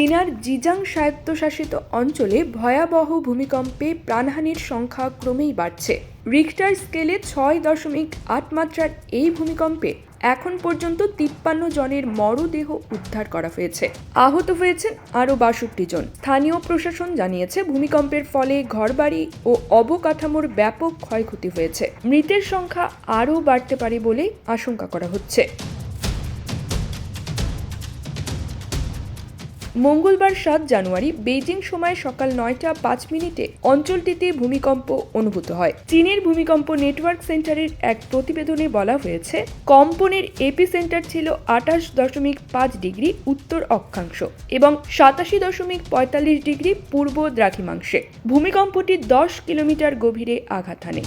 চীনার জিজাং স্বায়ত্তশাসিত অঞ্চলে ভয়াবহ ভূমিকম্পে প্রাণহানির সংখ্যা ক্রমেই বাড়ছে। রিক্টার স্কেলে ছয় দশমিক আট মাত্রার এই ভূমিকম্পে এখন পর্যন্ত তিপ্পান্ন জনের মরদেহ উদ্ধার করা হয়েছে। আহত হয়েছেন আরও বাষট্টি জন। স্থানীয় প্রশাসন জানিয়েছে, ভূমিকম্পের ফলে ঘরবাড়ি ও অবকাঠামোর ব্যাপক ক্ষয়ক্ষতি হয়েছে। মৃতের সংখ্যা আরও বাড়তে পারে বলে আশঙ্কা করা হচ্ছে। মঙ্গলবার সাত জানুয়ারি বেইজিং সময় সকাল নয়টা পাঁচ মিনিটে অঞ্চলটিতে ভূমিকম্প অনুভূত হয়। চীনের ভূমিকম্প নেটওয়ার্ক সেন্টারের এক প্রতিবেদনে বলা হয়েছে, কম্পনের এপি সেন্টার ছিল আঠাশ দশমিক পাঁচ ডিগ্রি উত্তর অক্ষাংশ এবং সাতাশি দশমিক পঁয়তাল্লিশ ডিগ্রি পূর্ব দ্রাঘিমাংশে। ভূমিকম্পটি দশ কিলোমিটার গভীরে আঘাত হানে।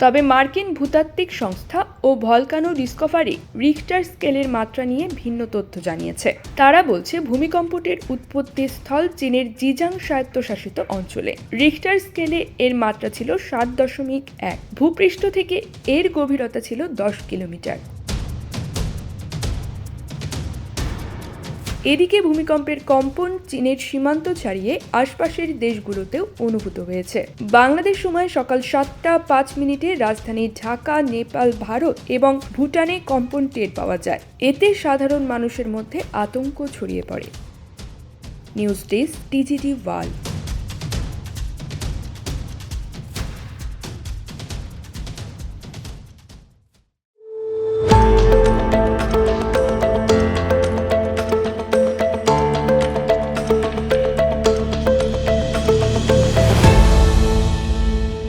তবে মার্কিন ভূতাত্ত্বিক সংস্থা ও ভলকানো ডিসকভারি রিক্টার স্কেলের মাত্রা নিয়ে ভিন্ন তথ্য জানিয়েছে। তারা বলছে, ভূমিকম্পটির উৎপত্তি স্থল চীনের জিজাং স্বায়ত্তশাসিত অঞ্চলে। রিক্টার স্কেলে এর মাত্রা ছিল সাত দশমিক এক। ভূপৃষ্ঠ থেকে এর গভীরতা ছিল দশ কিলোমিটার। এদিকে ভূমিকম্পের কম্পন চীনের সীমান্ত ছাড়িয়ে আশপাশের দেশগুলোতেও অনুভূত হয়েছে। বাংলাদেশ সময় সকাল সাতটা পাঁচ মিনিটে রাজধানী ঢাকা, নেপাল, ভারত এবং ভুটানে কম্পন টের পাওয়া যায়। এতে সাধারণ মানুষের মধ্যে আতঙ্ক ছড়িয়ে পড়ে। News desk TGT world.